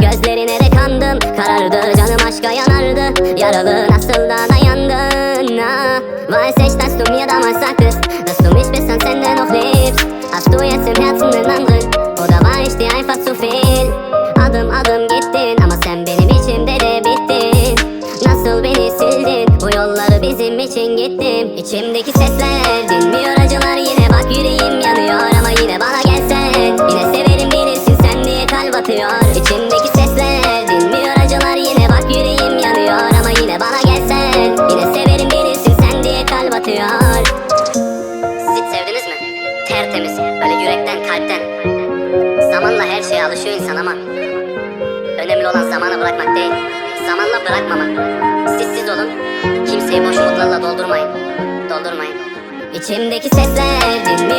gözlerine de kandım Karardı canım aşka yanardı. Yaralı nasıl da dayandın ah, Weiß ich, dass du mir damals sagtest Dass du mich bis ans Ende noch liebst Hast du jetzt im Herzen den anderen Oder Adım adım gittin Ama sen benim içimde de bittin. Nasıl beni sildin? Bu yolları bizim için gittim. İçimdeki sesler dinmiyor acılar Tertemiz böyle yürekten kalpten. Zamanla her şeye alışıyor insan ama Önemli olan zamanı bırakmak değil Zamanla bırakmamak. Siz siz olun Kimseyi boş umutlarla doldurmayın Doldurmayın. İçimdeki sesler dinmiyor